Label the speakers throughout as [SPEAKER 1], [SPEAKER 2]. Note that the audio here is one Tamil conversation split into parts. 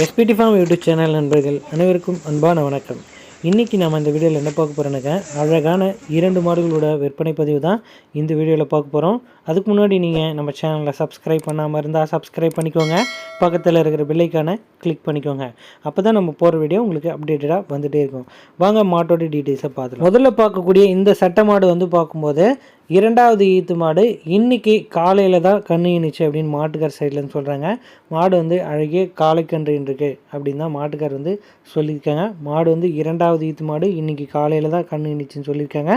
[SPEAKER 1] எஸ்பிடி ஃபார்ம் யூடியூப் சேனல் நண்பர்கள் அனைவருக்கும் அன்பான வணக்கம். இன்றைக்கி நம்ம இந்த வீடியோவில் என்ன பார்க்க போகிறோன்னாக்க அழகான இரண்டு மாடுகளோட விற்பனை பதிவு தான் இந்த வீடியோவில் பார்க்க போகிறோம் அதுக்கு முன்னாடி நீங்கள் நம்ம சேனலை சப்ஸ்கிரைப் பண்ணாமல் இருந்தால் சப்ஸ்கிரைப் பண்ணிக்கோங்க. பக்கத்தில் இருக்கிற பெல்லைக்கான கிளிக் பண்ணிக்கோங்க. அப்போ தான் நம்ம போகிற வீடியோ உங்களுக்கு அப்டேட்டடாக வந்துகிட்டே இருக்கும். வாங்க மாட்டோட டீட்டெயில்ஸை பார்த்துக்கலாம் முதல்ல பார்க்கக்கூடிய இந்த சட்டை மாடு வந்து பார்க்கும்போது இரண்டாவது ஈத்து மாடு இன்றைக்கி காலையில் தான் கண்ணு இனிச்சு அப்படின்னு மாட்டுக்கார் சைட்லேருந்து சொல்கிறாங்க மாடு வந்து அழகிய காலைக்கன்று இருக்கு அப்படின்னு தான் மாட்டுக்கார் வந்து சொல்லியிருக்காங்க. மாடு வந்து இரண்டாவது ஈத்து மாடு இன்றைக்கி காலையில் தான் கண்ணு இனிச்சுன்னு சொல்லியிருக்காங்க.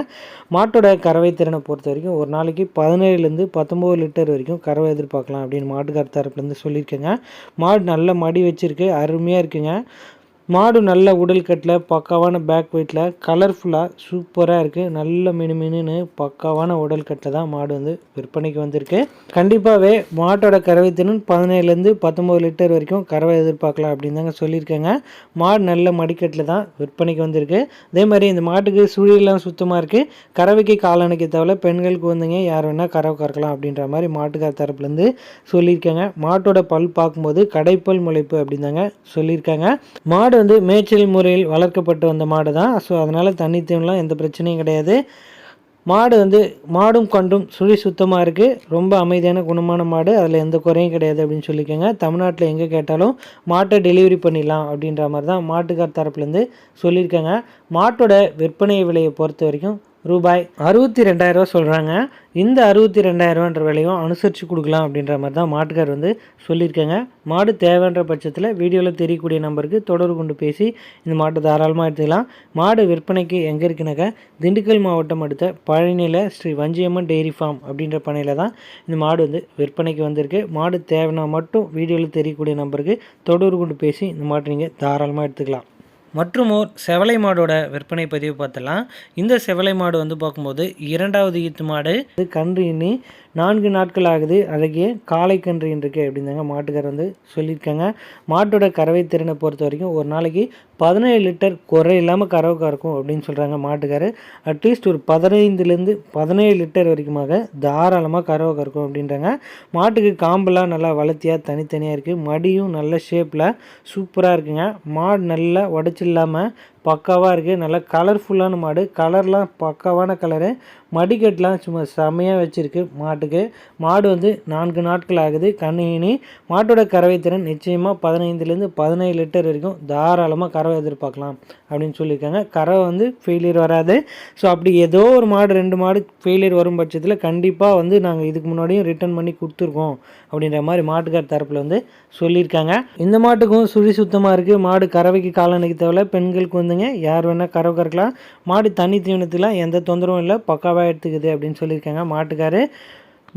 [SPEAKER 1] மாட்டோட கறவை திறனை பொறுத்த வரைக்கும் ஒரு நாளைக்கு பதினேழுலேருந்து பத்தொம்போது லிட்டர் வரைக்கும் கறவை எதிர்பார்க்கலாம் அப்படின்னு மாட்டுக்கார் தரப்புலேருந்து சொல்லியிருக்கேங்க. மாடு நல்ல மடி வச்சுருக்கு அருமையாக இருக்குங்க. மாடு நல்ல உடல் கட்டில் பக்காவான பேக் வெயிட்டில் கலர்ஃபுல்லாக சூப்பராக இருக்குது நல்ல மினு மினுன்னு பக்காவான உடல் கட்டில் தான் மாடு வந்து விற்பனைக்கு வந்திருக்கு. கண்டிப்பாகவே மாட்டோட கறவை திறன் பதினேழுலேருந்து பத்தொம்பது லிட்டர் வரைக்கும் கறவை எதிர்பார்க்கலாம் அப்படின்னு தாங்க சொல்லியிருக்காங்க. மாடு நல்ல மடிக்கட்டில் தான் விற்பனைக்கு வந்திருக்கு. அதே மாதிரி இந்த மாட்டுக்கு சுழியெல்லாம் சுத்தமாக இருக்குது கறவைக்கு காலணைக்கு தவிர பெண்களுக்கு வந்துங்க யார் வேணால் கறவை கறக்கலாம் அப்படின்ற மாதிரி மாட்டுக்கார தரப்புலேருந்து சொல்லியிருக்காங்க. மாட்டோட பல் பார்க்கும்போது கடைப்பல் முளைப்பு அப்படின்னு தாங்க சொல்லியிருக்காங்க. மாடு மாடு வந்து மேய்ச்சல் முறையில் வளர்க்கப்பட்டு வந்த மாடு தான் ஸோ அதனால் தண்ணி தீவனம்லாம் எந்த பிரச்சனையும் கிடையாது. மாடு வந்து மாடும் கொண்டும் சுழி சுத்தமாக இருக்குது ரொம்ப அமைதியான குணமான மாடு. அதில் எந்த குறையும் கிடையாது அப்படின்னு சொல்லிக்கோங்க. தமிழ்நாட்டில் எங்கே கேட்டாலும் மாட்டை டெலிவரி பண்ணிடலாம் அப்படின்ற மாதிரி தான் மாட்டுக்கார் தரப்புலேருந்து சொல்லியிருக்காங்க. மாட்டோட விற்பனை விலையை பொறுத்த வரைக்கும் ரூபாய் அறுபத்தி ரெண்டாயிரரூவா சொல்கிறாங்க இந்த அறுபத்தி ரெண்டாயிரரூவான்ற விலையும் அனுசரித்து கொடுக்கலாம் அப்படின்ற மாதிரி தான் மாட்டுக்கார் வந்து சொல்லியிருக்காங்க. மாடு தேவைன்ற பட்சத்தில் வீடியோவில் தெரியக்கூடிய நம்பருக்கு தொடர்பு கொண்டு பேசி இந்த மாட்டை தாராளமாக எடுத்துக்கலாம். மாடு விற்பனைக்கு எங்கே இருக்குனாக்கா திண்டுக்கல் மாவட்டம் அடுத்த பழனியில் ஸ்ரீ வஞ்சியம்மன் டெய்ரி ஃபார்ம் அப்படின்ற பனையில் தான் இந்த மாடு வந்து விற்பனைக்கு வந்திருக்கு. மாடு தேவைன்னா மட்டும் வீடியோவில் தெரியக்கூடிய நம்பருக்கு தொடர்பு கொண்டு பேசி இந்த மாட்டை நீங்கள் தாராளமாக எடுத்துக்கலாம். மற்றும் ஓர் செவலை மாடோட விற்பனை பதிவு பார்த்தலாம் இந்த செவலை மாடு வந்து பார்க்கும்போது இரண்டாவது ஈத்து மாடு. இது கன்று இனி நான்கு நாட்கள் ஆகுது அழகிய காளை கன்று இருக்கு அப்படிந்தாங்க மாட்டுக்கார் வந்து சொல்லியிருக்காங்க. மாட்டோட கறவை திறனை பொறுத்த வரைக்கும் ஒரு நாளைக்கு பதினேழு லிட்டர் குறை இல்லாமல் கறவை கறக்கும் அப்படின்னு சொல்கிறாங்க மாட்டுக்கார். அட்லீஸ்ட் ஒரு பதினைந்துலேருந்து பதினேழு லிட்டர் வரைக்குமாக தாராளமாக கறவை கறக்கும் அப்படின்றாங்க. மாட்டுக்கு காம்பெல்லாம் நல்லா வளர்த்தியாக தனித்தனியாக இருக்குது மடியும் நல்ல ஷேப்பில் சூப்பராக இருக்குங்க. மாடு நல்லா உடச்சி இல்லாமல் பக்காவாக இருக்குது நல்லா கலர்ஃபுல்லான மாடு. கலர்லாம் பக்காவான கலரு மடிக்கட்டெலாம் சும்மா செம்மையாக வச்சுருக்கு மாட்டுக்கு. மாடு வந்து நான்கு நாட்கள் ஆகுது. கண்ணினி மாட்டோட கறவை திறன் நிச்சயமாக பதினைந்துலேருந்து பதினேழு லிட்டர் வரைக்கும் தாராளமாக கறவை எதிர்பார்க்கலாம் அப்படின்னு சொல்லியிருக்காங்க. கறவை வந்து ஃபெயிலியர் வராது. ஸோ அப்படி ஏதோ ஒரு மாடு ரெண்டு மாடு ஃபெயிலியர் வரும் பட்சத்தில் கண்டிப்பாக வந்து நாங்கள் இதுக்கு முன்னாடியும் ரிட்டர்ன் பண்ணி கொடுத்துருக்கோம் அப்படின்ற மாதிரி மாட்டுக்கார் தரப்பில் வந்து சொல்லியிருக்காங்க. இந்த மாட்டுக்கும் சுழி சுத்தமாக இருக்குது மாடு கறவைக்கு காலணிக்கு தேவையில்ல. பெண்களுக்கு வந்து வந்துங்க யார் வேணால் கறவை கறக்கலாம். மாடு தண்ணி தீவனத்துலாம் எந்த தொந்தரவும் இல்லை. பக்காவாக எடுத்துக்குது அப்படின்னு சொல்லியிருக்காங்க மாட்டுக்காரு.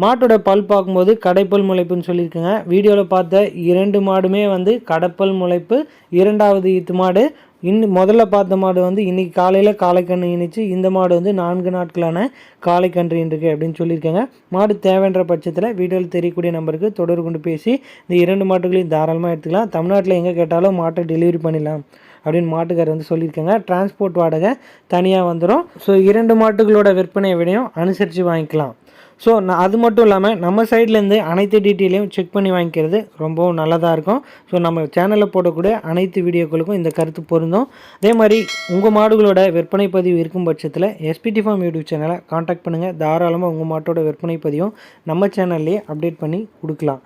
[SPEAKER 1] மாட்டோட பல் பார்க்கும்போது கடைப்பல் முளைப்புன்னு சொல்லியிருக்கேங்க. வீடியோவில் பார்த்த இரண்டு மாடுமே வந்து கடப்பல் முளைப்பு இரண்டாவது ஈத்து மாடு. இன்னும் முதல்ல பார்த்த மாடு வந்து இன்றைக்கி காலையில் காளைக்கன்று இணைச்சு இந்த மாடு வந்து நான்கு நாட்களான காளைக்கன்று இருக்கு அப்படின்னு சொல்லியிருக்காங்க. மாடு தேவைன்ற பட்சத்தில் வீடியோவில் தெரியக்கூடிய நம்பருக்கு தொடர்பு கொண்டு பேசி இந்த இரண்டு மாட்டுகளையும் தாராளமாக எடுத்துக்கலாம். தமிழ்நாட்டில் எங்கே கேட்டாலும் மாட்டை டெலிவரி பண்ணிடலாம். அப்படின்னு மாட்டுக்கார் வந்து சொல்லியிருக்காங்க. டிரான்ஸ்போர்ட் வாடகை தனியாக வந்துடும் ஸோ இரண்டு மாட்டுகளோட விற்பனை விடையும் அனுசரித்து வாங்கிக்கலாம். ஸோ நான் அது மட்டும் இல்லாமல் நம்ம சைட்லேருந்து அனைத்து டீட்டெயிலையும் செக் பண்ணி வாங்கிக்கிறது ரொம்பவும் நல்லதாக இருக்கும். ஸோ நம்ம சேனலில் போடக்கூடிய அனைத்து வீடியோக்களுக்கும் இந்த கருத்து பொருந்தும். அதே மாதிரி உங்கள் மாடுகளோட விற்பனை பதிவு இருக்கும் பட்சத்தில் எஸ்பிடி ஃபார்ம் யூடியூப் சேனலை காண்டாக்ட் பண்ணுங்கள் தாராளமாக உங்கள் மாட்டோட விற்பனை பதிவும் நம்ம சேனல்லையே அப்டேட் பண்ணி கொடுக்கலாம்.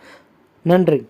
[SPEAKER 1] நன்றி.